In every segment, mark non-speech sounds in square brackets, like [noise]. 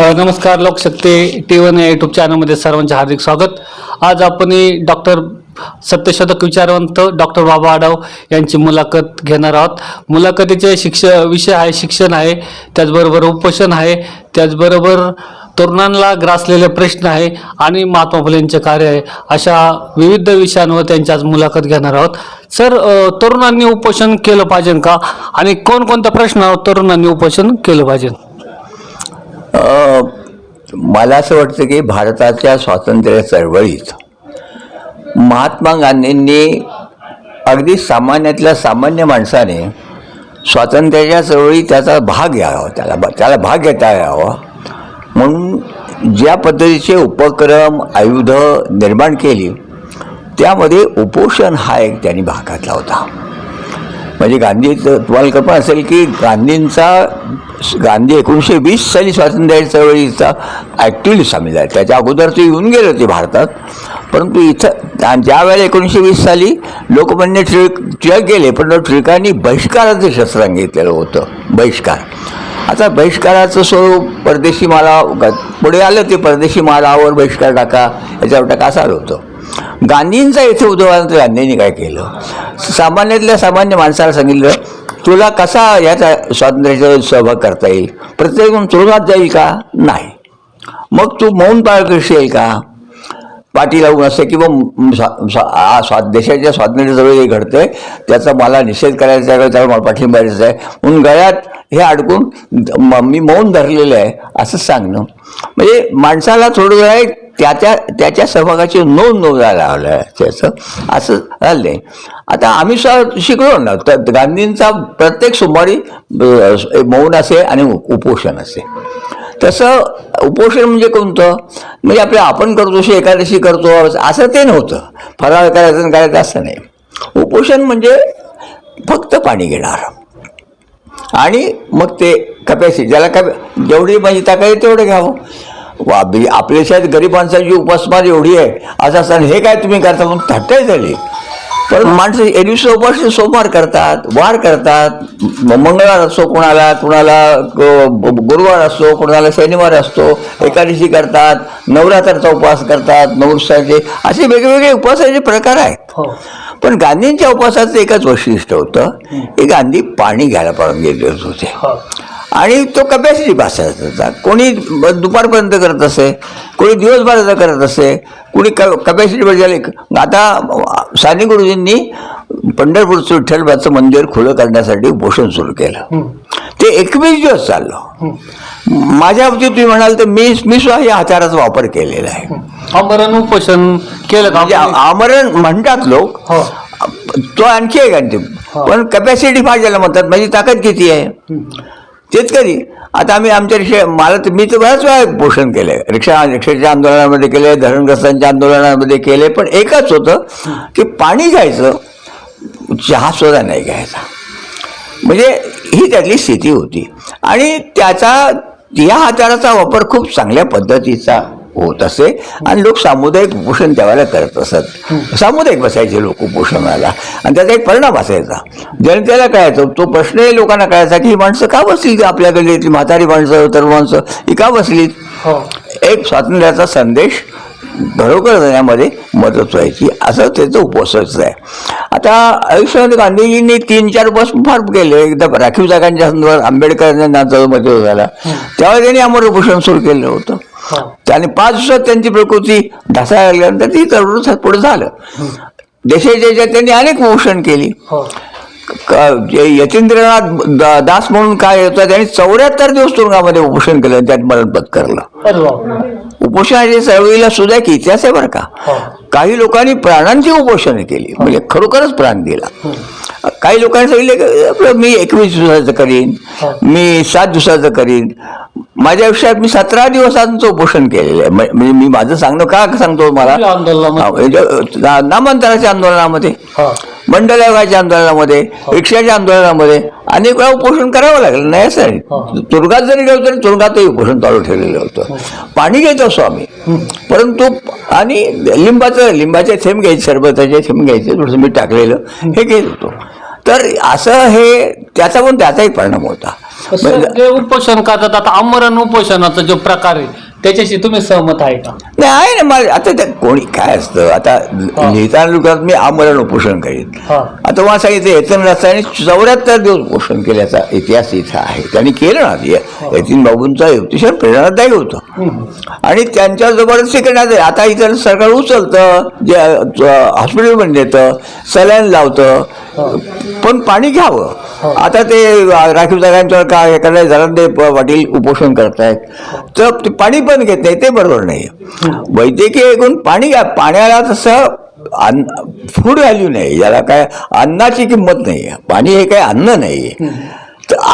नमस्कार Lokshakti T one या YouTube चॅनलमध्ये सर्वांचे हार्दिक स्वागत. आज आपण डॉक्टर सत्यशोधक विचारवंत डॉक्टर बाबा आडाव यांची मुलाखत घेणार आहोत. मुलाखतीचे शिक्ष विषय आहे शिक्षण आहे त्याचबरोबर उपोषण आहे त्याचबरोबर तरुणांना ग्रासलेले प्रश्न आहे आणि महात्मा फुलेंचे कार्य आहे. अशा विविध विषयांवर त्यांची आज मुलाखत घेणार आहोत. सर तरुणांनी उपोषण केलं पाहिजे का? आणि कोणकोणत्या प्रश्नावर तरुणांनी उपोषण केलं पाहिजे? मला असं वाटतं की भारताच्या स्वातंत्र्य चळवळीत महात्मा गांधींनी अगदी सामान्यातल्या सामान्य माणसाने स्वातंत्र्याच्या चळवळीत त्याचा भाग घ्यावा त्याला त्याला भाग घेता यावा. म्हणून ज्या पद्धतीचे उपक्रम आयुध निर्माण केली त्यामध्ये उपोषण हा एक त्यांनी भाग घातला होता. म्हणजे गांधीचं तुम्हाला कल्पना असेल की गांधींचा गांधी एकोणीसशे वीस साली स्वातंत्र्य चळवळीचा ॲक्टिव्हली सामील आहे त्याच्या अगोदर ते येऊन गेले होते भारतात. परंतु इथं ज्यावेळेला ज्या वेळेला एकोणीसशे वीस साली लोकमान्य टिळक टिळक गेले पण तो टिळकांनी बहिष्काराचं शस्त्रांग घेतलेलं होतं. बहिष्कार. आता बहिष्काराचं स्वरूप परदेशी माला पुढे आलं ते परदेशी मालावर बहिष्कार टाका याच्यावर टाका असं आलं होतं. गांधींचा इथे उद्भवानंतर गांधींनी काय केलं? सामान्यातल्या सामान्य माणसाला सांगितलं तुला कसा याचा स्वातंत्र्याचा सहभाग करता येईल? प्रत्येक तुरुंगात जाईल का? नाही. मग तू मौन पाळ येईल का? पाठी लावून असते किंवा म- स्वा- स्वा- देशाच्या स्वातंत्र्याजवळ जे घडतंय त्याचा मला निषेध करायचा आहे त्याला मला पाठिंबा द्यायचा आहे. म्हणून गळ्यात हे अडकून म- मी मौन धरलेलं आहे असं सांगणं. म्हणजे माणसाला थोडं वेळ त्याच्या त्याच्या सहभागाची नोंद नोंदायला आलं आहे त्याचं असं झालं आहे आता आम्ही स्व शिकलो ना तर गांधींचा प्रत्येक सोमवारी मौन असे आणि उपोषण असे. तसं उपोषण म्हणजे कोणतं? म्हणजे आपल्या आपण करतो अशी एकादशी करतो असं ते नव्हतं. फराळ करायचं करायचं असं नाही. उपोषण म्हणजे फक्त पाणी घेणार. आणि मग ते कपॅसिटी ज्याला कप जेवढी माझी ताकद आहे तेवढं घ्यावं. वा बी आपल्या शाळेत गरीब जी उपासमार एवढी आहे असं असताना हे काय तुम्ही करता? म्हणून थट्टाही झाली. पण माणसं एरवी उपास सोमवार करतात वार करतात. मंगळवार असतो कोणाला कुणाला गुरुवार असतो कोणाला शनिवार असतो एकादशी करतात नवरात्राचा उपवास करतात नवसाचे असे वेगवेगळे उपवासाचे प्रकार आहेत. हो. पण गांधींच्या उपवासाचं एकच वैशिष्ट्य होतं की गांधी पाणी घ्यायला परवानगी देत होते. हो. आणि तो कपॅसिटी बसायचा होता कोणी दुपारपर्यंत करत असे कोणी दिवसभराचा करत असे कोणी क कपॅसिटी बजावली आता साने गुरुजींनी पंढरपूरचं विठ्ठलबाचं मंदिर खुलं करण्यासाठी उपोषण सुरू केलं. ते एकवीस दिवस चाललं. माझ्या बाबतीत तुम्ही म्हणाल तर मी मी सुद्धा या हत्याराचा वापर केलेला आहे. आमरण उपोषण केलं का म्हणजे? आमरण म्हणतात लोक. हो. तो आणखी एक आणते पण कपॅसिटी फार ज्याला म्हणतात माझी ताकद किती आहे? तेच कधी आता आम्ही आमच्या रिक्षा मला तर मी तर बऱ्याच वेळा पोषण केलं आहे रिक्षा रिक्षाच्या आंदोलनामध्ये केले धरणग्रस्तांच्या आंदोलनामध्ये केले पण एकच होतं की पाणी घ्यायचं चहा सुद्धा नाही घ्यायचा. म्हणजे ही त्यातली स्थिती होती. आणि त्याचा या हाताराचा वापर खूप चांगल्या पद्धतीचा होत असे. आणि लोक सामुदायिक उपोषण त्यावेळेला करत असत. सामुदायिक बसायचे लोक उपोषणाला आणि त्याचा एक परिणाम असायचा जनतेला कळायचं तो प्रश्नही लोकांना कळायचा की ही माणसं का बसली? आपल्या गल्लीतली म्हातारी माणसं तरुण माणसं ही का बसली हो. एक स्वातंत्र्याचा संदेश घरोघर देण्यामध्ये मदत व्हायची असं त्याचं उपवासाचं आहे. आता आयुष्यामध्ये गांधीजींनी तीन चार उपवास फार केले. एकदा राखीव जागांच्या संदर्भात आंबेडकर यांचा मध्ये झाला. त्यावेळी त्यांनी अमर उपोषण सुरू केलं होतं. हो. त्याने पाच दिवसात त्यांची प्रकृती ढासायला लागल्यानंतर ती तरुण पुढे झालं. देशाच्या त्यांनी अनेक उपोषण केली. हो. यतींद्रनाथ दास म्हणून काय होतं त्यांनी चौऱ्याहत्तर दिवस तुरुंगामध्ये उपोषण केलं त्यात मरण पत्करलं. उपोषणाच्या चळवळीला सुद्धा एक इतिहास आहे बरं का. हो. काही लोकांनी प्राणांची उपोषणं केली. म्हणजे खरोखरच प्राण दिला. काही लोकांनी सांगितले की आपलं मी एकवीस दिवसाचं करीन हो. मी सात दिवसाचं करीन. माझ्या आयुष्यात मी सतरा दिवसांचं उपोषण केलेलं आहे. म्ह- म्हणजे मी माझं सांगणं का सांगतो मला? हा, नामांतराच्या आंदोलनामध्ये हो. मंडल आयोगाच्या आंदोलनामध्ये रिक्षाच्या आंदोलनामध्ये अनेक वेळा उपोषण करावं लागलं नाही असं हो. नाही तुरुंगात जरी गेलो तरी तुरुंगातही उपोषण चालू ठेवलेलं होतं. पाणी घेत असो आम्ही परंतु आणि लिंबाचं लिंबाचे थेंब घ्यायचे सरबताचे थेंब घ्यायचे थोडंसं मी टाकलेलं हे घेत होतो. तर असं हे त्याचा पण त्याचा एक परिणाम होता. सगळे उपोषण करतात आता आमरण उपोषणाचा जो प्रकार आहे त्याच्याशी तुम्ही सहमत आहे का? नाही आहे ना मला आता त्या कोणी काय असतं? आता लिहिताना लोकात मी आमरण उपोषण करीन. हा. आता मला सांगितलं यतीन रसाने चौऱ्याहत्तर दिवस उपोषण केल्याचा इतिहास इथं आहे. त्यांनी केलं ना यतीन बाबूंचा अतिशय प्रेरणादायी होतं. आणि त्यांच्या जबरदस्ती करण्यात आहे. आता इतर सरकार उचलतं जे हॉस्पिटलमध्ये देतं सलाईन लावतं पण पाणी घ्यावं. आता ते राखीव जागांच्यावर काय हे करायला जरा ते प- पाटील उपोषण करतायत. तर ते पाणी पण घेत नाही ते बरोबर नाही. वैद्यकीय एकूण पाणी घ्या पाण्याला तसं अन्न फूड व्हॅल्यू नाही. याला काय अन्नाची किंमत नाही. आहे पाणी हे काय अन्न नाही. आहे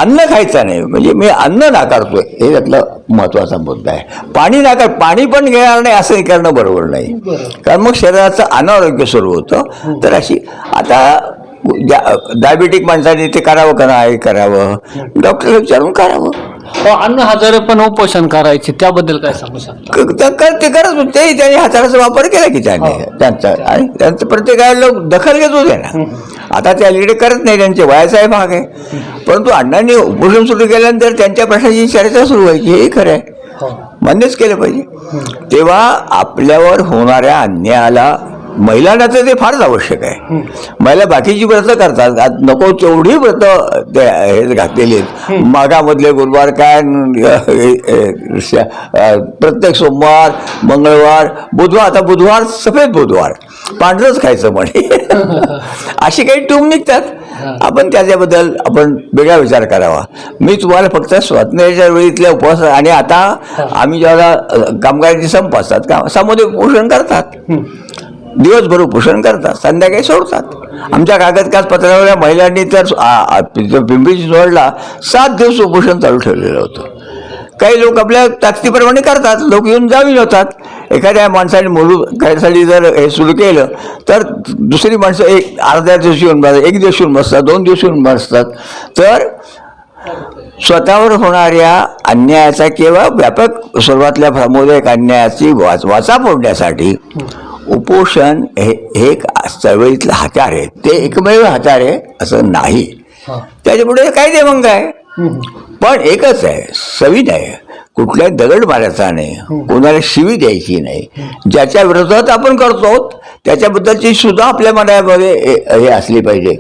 अन्न खायचं नाही. म्हणजे मी अन्न नाकारतोय. हे त्यातलं महत्त्वाचा मुद्दा आहे. पाणी नाकार पाणी पण घेणार नाही असं हे करणं बरोबर नाही. कारण मग शरीराचं अनारोग्य सुरू होतं. तर अशी आता डायबेटिक माणसाने ते करावं का नाही करावं? डॉक्टरला विचारून करावं. हो, अण्णा हजारे पण उपोषण करायचे. त्याबद्दल काय सांगू शकता? त- कर- ते करत होते. ते त्यांनी हाताचा वापर केला की त्याने. त्यांचा आणि त्यांचं प्रत्येकाला लोक दखल घेत होते ना. आता ते अलीकडे करत नाही त्यांचे वयाचाही भाग आहे परंतु अण्णांनी उपोषण सुरू केल्यानंतर त्यांच्या प्रश्नाची चर्चा सुरू व्हायची हे खरं आहे. हो. मान्यच केलं पाहिजे. तेव्हा आपल्यावर होणाऱ्या अन्यायाला महिलांना तर ते फारच आवश्यक आहे. महिला बाकीची व्रतं करतात. नको तेवढी व्रतं ते हे घातलेली आहेत. मागामधले गुरुवार काय? प्रत्येक सोमवार मंगळवार बुधवार. आता बुधवार सफेद बुधवार. पांढरंच खायचं म्हणे. [laughs] अशी काही टूम निघतात. आपण त्याच्याबद्दल आपण वेगळा विचार करावा. मी तुम्हाला फक्त स्वातंत्र्याच्या वेळीतल्या उपवास आणि आता आम्ही ज्याला कामगारांचे संप असतात का सामध्ये उपोषण करतात. दिवसभर उपोषण करतात संध्याकाळी सोडतात. आमच्या कागदकाज महिलांनी तर पिंपरी चिंचवडला सात दिवस उपोषण चालू ठेवलेलं होतं. काही लोक आपल्या ताकदीप्रमाणे करतात लोक येऊन जामीन होतात. एखाद्या माणसाने मुलू काहीसाठी जर हे सुरू केलं तर दुसरी माणसं एक अर्ध्या दिवशी येऊन बसतात एक दिवस येऊन बसतात दोन दिवस येऊन बसतात. तर स्वतःवर होणाऱ्या अन्यायाचा किंवा व्यापक स्वरूपातल्या प्रमोदक अन्यायाची वाच वाचा फोडण्यासाठी उपोषण हे एक चळवळीतलं हत्यार आहे ते एकमेव हत्यार आहे असं नाही. हा. त्याच्यापुढे कायदे मग आहे? पण एकच आहे सविध आहे. कुठलाही दगड मारायचा नाही कोणाला शिवी द्यायची नाही. ज्याच्या विरोधात आपण करतो त्याच्याबद्दलची सुद्धा आपल्या मनामध्ये हे असली पाहिजे.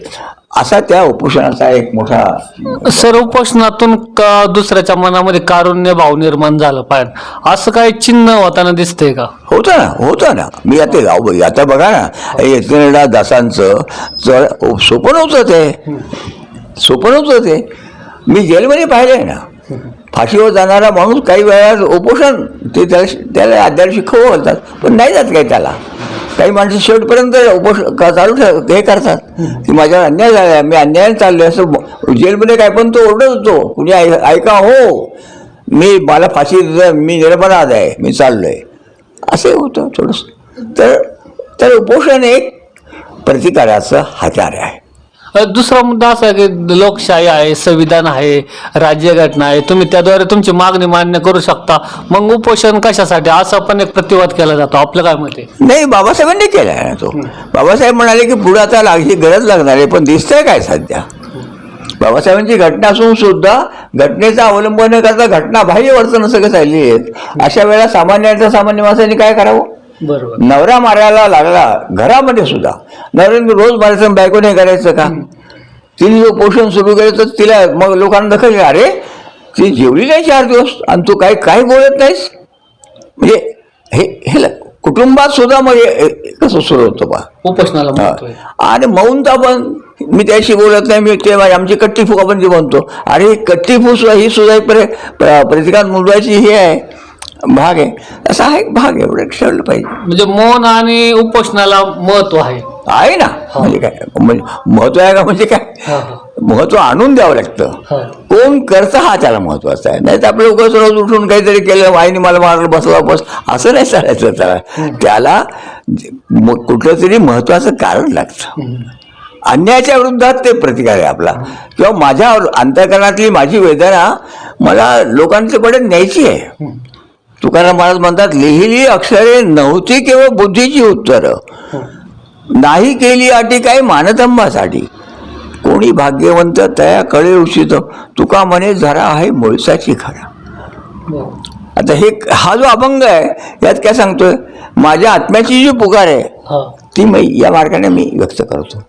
असा त्या उपोषणाचा एक मोठा सर उपोषणातून का दुसऱ्याच्या मनामध्ये कारुण्य भाव निर्माण झालं पाहिजे? असं काही चिन्ह होताना दिसतंय का? होतं ना होतं ना. मी आता गाव आता बघा ना एकदा दासांचं चळ सोपं नव्हतं ते. सोपं नव्हतं ते. मी जेलमध्ये पाहिलंय ना. फाशीवर जाणारा माणूस काही वेळा उपोषण ते त्याला त्याला अद्याप शिकवू घालतात पण नाही जात काही त्याला. काही माणसं शेवटपर्यंत उपोष चालू हे करतात. की माझ्यावर अन्याय झाला मी अन्यायाने चाललोय असं जेलमध्ये काय पण तो ओरडत होतो. कुणी ऐ- ऐका हो. मी मला फाशी मी निरपराध आहे मी चाललोय. असे होतं थोडंसं. तर तर उपोषण एक प्रतिकाराचं हत्यार आहे. दुसरा मुद्दा असा आहे की लोकशाही आहे संविधान आहे राज्यघटना आहे तुम्ही त्याद्वारे तुमची मागणी मान्य करू शकता. मग उपोषण कशासाठी? असा पण एक प्रतिवाद केला जातो. आपलं काय मत आहे? नाही बाबासाहेबांनी केला आहे ना तो. बाबासाहेब म्हणाले की पुढे आता लागची गरज लागणार आहे पण दिसतंय काय सध्या? बाबासाहेबांची घटना असून सुद्धा घटनेचा अवलंब न करता घटना बाह्य वर्तन सगळं चालली आहेत? अशा वेळेला सामान्याच्या सामान्य माणसाने काय करावं? बरोबर. नवरा मारायला लागला घरामध्ये सुद्धा. नवऱ्याने रोज मारायचं आणि बायकोने करायचं का? तिने जो पोषण सुरू केलं तर तिला मग लोकांना दखल अरे ती जेवली नाही चार दिवस आणि तू काय काय बोलत नाहीस. म्हणजे हे हे कुटुंबात सुद्धा मग कसं सुरू होतं बा? उपोषणाला. आणि मौनता पण मी त्याशी बोलत नाही मी ते माझी- आमची कट्टी फूक आपण जे म्हणतो अरे ही कट्टी फूक सुद्धा ही सुद्धा एक प्र- प्र- प्रतिकार मुलवायची हे आहे. भाग. आहे असा हा एक भाग एवढं ठेवलं पाहिजे. म्हणजे मौन आणि उपोषणाला महत्त्व आहे. आहे ना. म्हणजे काय म्हणजे महत्त्व आहे का म्हणजे काय. महत्त्व आणून द्यावं लागतं. हा. कोण करतं हा त्याला महत्त्वाचा आहे. नाही तर आपलं उगाच रोज उठून काहीतरी केलं आईने मला मारलं बसला बस असं नाही चालायचं त्याला. त्याला जे- म- कुठलं तरी महत्वाचं कारण लागतं. अन्यायाच्या विरुद्धात ते प्रतिकार आहे आपला. किंवा माझ्या अंतकरणातली माझी वेदना मला लोकांच्याकडे न्यायची आहे. तुकाराम महाराज म्हणतात लिहिली अक्षरे नव्हती केवळ बुद्धीची उत्तरं. नाही केली अटी काही मानतंबासाठी कोणी भाग्यवंत तया कळे उचित. तुका म्हणे जरा आहे मुळसाची खरा. आता हे हा जो अभंग आहे यात काय सांगतोय? माझ्या आत्म्याची जी पुकार आहे हा. ती मी या मार्गाने मी व्यक्त करतो.